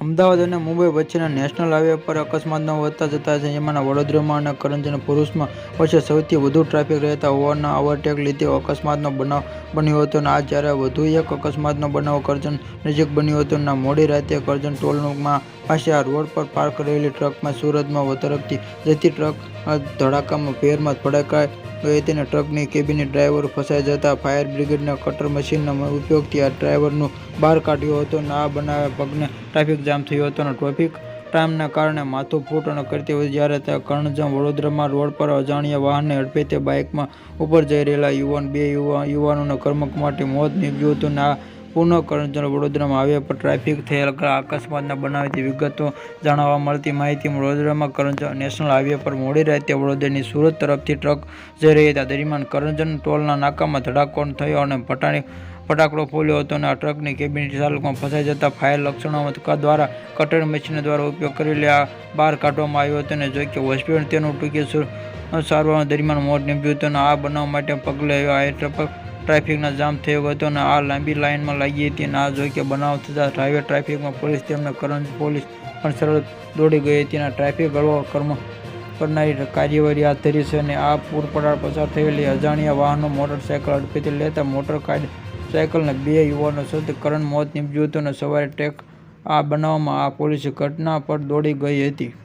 અમદાવાદ અને મુંબઈ વચ્ચેના national highway પર અકસ્માતનો વધતા જતા છે જેમાંના વડોદરામાં અને કરંજ અને ભરૂચમાં વચ્ચે સૌથી વધુ ટ્રાફિક રહેતા હોવાના ઓવરટેક લીધે અકસ્માતનો બનાવ બન્યો હતો અને આ જ્યારે વધુ એક અકસ્માતનો બનાવ કરજણ નજીક બન્યો હતો અને મોડી રાતે કરજણ ટોલમાં પાસે આ રોડ પર પાર્ક કરેલી ટ્રકમાં સુરતમાં તરફથી જતી ટ્રક ધડાકામાં ફેરમાં ભડકાઈ ગઈ હતી ટ્રકની કેબિનની ડ્રાઈવર ફસાઈ જતા ફાયર બ્રિગેડના કટર મશીનના ઉપયોગથી આ ડ્રાઈવરનું બહાર કાઢ્યો હતો અને આ બનાવે પગને ટ્રાફિક જામ થયો હતો અને ટ્રાફિક જામના કારણે માથું ફૂટ અને કરતી હોય જ્યારે તે કરણજામ વડોદરામાં રોડ પર અજાણ્યા વાહનને અડફેટે બાઇકમાં ઉપર જઈ રહેલા યુવાન, બે યુવા યુવાનોના કર્મક માટે મોત નીપજ્યું હતું અને આ પુનઃ કરંજ વડોદરામાં આવ્યા પર ટ્રાફિક થયેલ અકસ્માતના બનાવની વિગતો જાણવા મળતી માહિતી વડોદરામાં કરંજ નેશનલ હાઈવે પર મોડી રાતે વડોદરાની સુરત તરફથી ટ્રક જઈ રહી હતા. દરમિયાન કરંજન ટોલના નાકામાં ધડાકો થયો અને ફટાણી ફટાકડો ફોલ્યો હતો અને આ ટ્રકની કેબિનેટ ચાલકમાં ફસાઈ જતા ફાયર લક્ષણો દ્વારા કટર મશીન દ્વારા ઉપયોગ કરી આ બહાર કાઢવામાં આવ્યો હતો અને જો કે હોસ્પિટલ તેનું ટૂંકી સારવાર દરમિયાન મોત નીપજ્યું હતું અને આ બનાવ માટે પગલે આ ટ્રાફિકના જામ થયો હતો અને આ લાંબી લાઇનમાં લાગી હતી અને આ જોકે બનાવ થતાં હાઈવે ટ્રાફિકમાં પોલીસ તેમને કરંજ પોલીસ પણ સરળ દોડી ગઈ હતી અને ટ્રાફિક હળવો કર્મ કરનારી કાર્યવાહી હાથ ધરી છે અને આ પૂરપડાળ પસાર થયેલી અજાણ્યા વાહનો મોટરસાયકલ અડફેટે લેતા મોટર સાયકલના બે યુવાનો સુધી કરંટ મોત નીપજ્યું હતું અને સવારે ટ્રેક આ બનાવમાં આ પોલીસ ઘટના પર દોડી ગઈ હતી.